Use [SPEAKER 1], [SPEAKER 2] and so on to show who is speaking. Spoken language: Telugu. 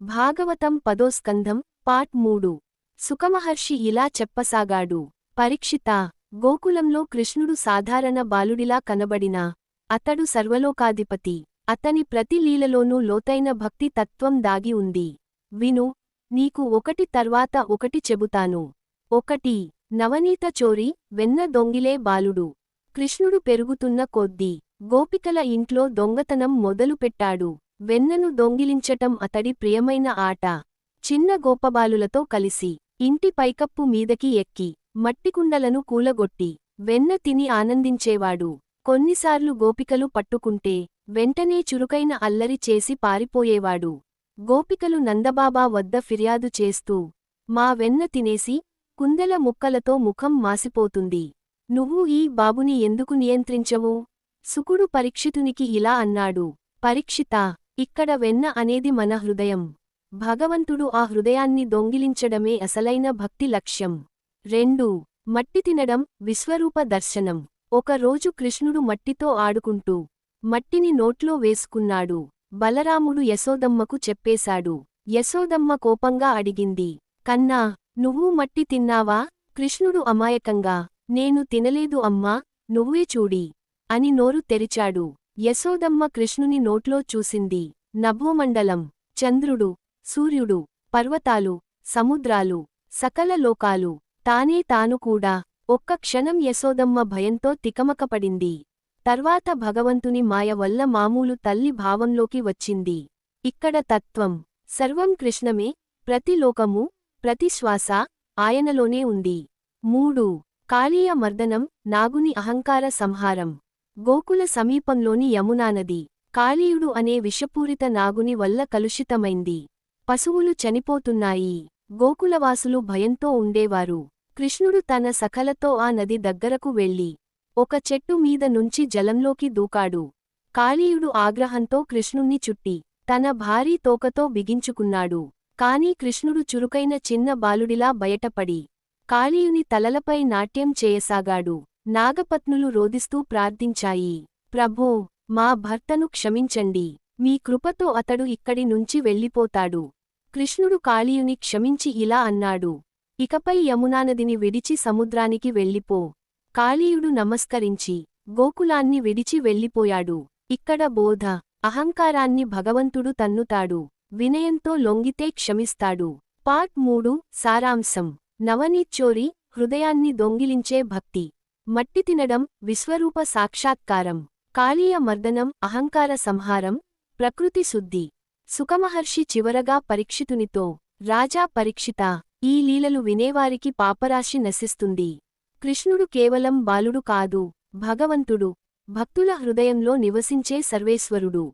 [SPEAKER 1] భాగవతం పదోస్కంధం పార్ట్ మూడు. సుఖమహర్షి ఇలా చెప్పసాగాడు. పరీక్షిత గోకులంలో కృష్ణుడు సాధారణ బాలుడిలా కనబడినా అతడు సర్వలోకాధిపతి. అతని ప్రతి లీలలోనూ లోతైన భక్తి తత్వం దాగి ఉంది. విను నీకు ఒకటి తర్వాత ఒకటి చెబుతాను. ఒకటి నవనీత చోరి వెన్న దొంగిలే బాలుడు. కృష్ణుడు పెరుగుతున్న కొద్దీ గోపికల ఇంట్లో దొంగతనం మొదలుపెట్టాడు. వెన్నను దొంగిలించటం అతడి ప్రియమైన ఆట. చిన్న గోపబాలులతో కలిసి ఇంటి పైకప్పు మీదకి ఎక్కి మట్టికుండలను కూలగొట్టి వెన్న తిని ఆనందించేవాడు. కొన్నిసార్లు గోపికలు పట్టుకుంటే వెంటనే చురుకైన అల్లరి చేసి పారిపోయేవాడు. గోపికలు నందబాబా వద్ద ఫిర్యాదు చేస్తూ మా వెన్న తినేసి కుందెల ముక్కలతో ముఖం మాసిపోతుంది. నువ్వు ఈ బాబుని ఎందుకు నియంత్రించవు? సుకుడు పరీక్షితునికి ఇలా అన్నాడు. పరీక్షితా ఇక్కడ వెన్న అనేది మన హృదయం. భగవంతుడు ఆ హృదయాన్ని దొంగిలించడమే అసలైన భక్తి లక్ష్యం. రెండు మట్టి తినడం విశ్వరూప దర్శనం. ఒక రోజు కృష్ణుడు మట్టితో ఆడుకుంటూ మట్టిని నోట్లో వేసుకున్నాడు. బలరాముడు యశోదమ్మకు చెప్పేశాడు. యశోదమ్మ కోపంగా అడిగింది కన్నా నువ్వు మట్టి తిన్నావా? కృష్ణుడు అమాయకంగా నేను తినలేదు అమ్మా నువ్వే చూడి అని నోరు తెరిచాడు. యశోదమ్మ కృష్ణుని నోట్లో చూసింది. నభోమండలం చంద్రుడు సూర్యుడు పర్వతాలు సముద్రాలు సకల లోకాలు తానే తాను కూడా. ఒక్క క్షణం యశోదమ్మ భయంతో తికమకపడింది. తర్వాత భగవంతుని మాయ వల్ల మామూలు తల్లి భావంలోకి వచ్చింది. ఇక్కడ తత్వం సర్వం కృష్ణమే ప్రతి లోకము ప్రతి శ్వాస ఆయనలోనే ఉంది. మూడు కాళీయ మర్దనం నాగుని అహంకార సంహారం. గోకుల సమీపంలోని యమునానది కాళీయుడు అనే విషపూరిత నాగుని వల్ల కలుషితమైంది. పశువులు చనిపోతున్నాయి. గోకులవాసులు భయంతో ఉండేవారు. కృష్ణుడు తన సఖలతో ఆ నది దగ్గరకు వెళ్ళి ఒక చెట్టు మీద నుంచి జలంలోకి దూకాడు. కాళీయుడు ఆగ్రహంతో కృష్ణుణ్ణి చుట్టి తన భారీ తోకతో బిగించుకున్నాడు. కాని కృష్ణుడు చురుకైన చిన్న బాలుడిలా బయటపడి కాళీయుని తలలపై నాట్యం చేయసాగాడు. నాగపత్నులు రోదిస్తూ ప్రార్థించాయి. ప్రభో మా భర్తను క్షమించండి. మీ కృపతో అతడు ఇక్కడి నుంచి వెళ్ళిపోతాడు. కృష్ణుడు కాళీయుని క్షమించి ఇలా అన్నాడు. ఇకపై యమునానదిని విడిచి సముద్రానికి వెళ్ళిపో. కాళీయుడు నమస్కరించి గోకులాన్ని విడిచి వెళ్ళిపోయాడు. ఇక్కడ బోధ అహంకారాన్ని భగవంతుడు తన్నుతాడు. వినయంతో లొంగితే క్షమిస్తాడు. పార్ట్ మూడు సారాంశం. నవనీచ్చోరి హృదయాన్ని దొంగిలించే భక్తి. మట్టి తినడం విశ్వరూప సాక్షాత్కారం కాళీయ మర్దనం అహంకార సంహారం ప్రకృతి శుద్ధి. సుఖమహర్షి చివరగా పరీక్షితునితో రాజా పరీక్షిత ఈ లీలలు వినేవారికి పాపరాశి నశిస్తుంది. కృష్ణుడు కేవలం బాలుడు కాదు భగవంతుడు భక్తుల హృదయంలో నివసించే సర్వేశ్వరుడు.